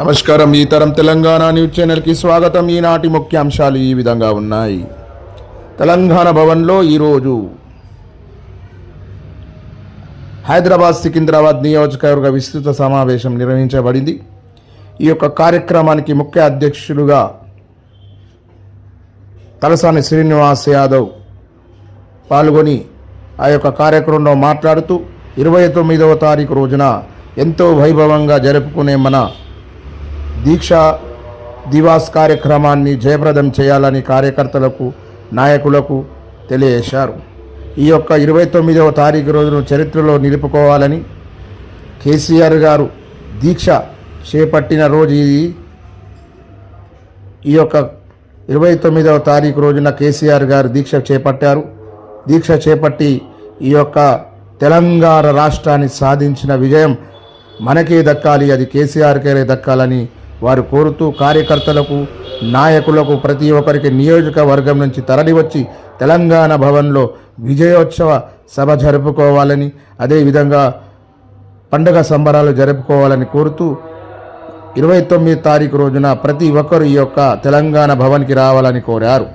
నమస్కారం. ఈ తరం తెలంగాణ న్యూస్ ఛానల్కి స్వాగతం. ఈనాటి ముఖ్యాంశాలు ఈ విధంగా ఉన్నాయి. తెలంగాణ భవన్లో ఈరోజు హైదరాబాద్ సికింద్రాబాద్ నియోజకవర్గ విస్తృత సమావేశం నిర్వహించబడింది. ఈ యొక్క కార్యక్రమానికి ముఖ్య అధ్యక్షులుగా తలసాని శ్రీనివాస్ యాదవ్ పాల్గొని ఆ యొక్క కార్యక్రమంలో మాట్లాడుతూ ఇరవై తొమ్మిదవ తారీఖు రోజున ఎంతో వైభవంగా జరుపుకునే మన దీక్ష దివాస్ కార్యక్రమాన్ని జయప్రదం చేయాలని కార్యకర్తలకు నాయకులకు తెలియజేశారు. ఈ యొక్క ఇరవై తొమ్మిదవ తారీఖు రోజును చరిత్రలో నిలుపుకోవాలని కేసీఆర్ గారు దీక్ష చేపట్టిన రోజు ఇది ఈ యొక్క ఇరవై తొమ్మిదవ తారీఖు రోజున కేసీఆర్ గారు దీక్ష చేపట్టారు. దీక్ష చేపట్టి ఈ యొక్క తెలంగాణ రాష్ట్రాన్ని సాధించిన విజయం మనకే దక్కాలి అది కేసీఆర్కే దక్కాలని వారు కోరుతూ కార్యకర్తలకు నాయకులకు ప్రతి ఒక్కరికి నియోజకవర్గం నుంచి తరలివచ్చి తెలంగాణ భవన్లో విజయోత్సవ సభ జరుపుకోవాలని అదేవిధంగా పండగ సంబరాలు జరుపుకోవాలని కోరుతూ ఇరవై తొమ్మిది తారీఖు రోజున ప్రతి ఒక్కరు ఈ యొక్క తెలంగాణ భవన్కి రావాలని కోరారు.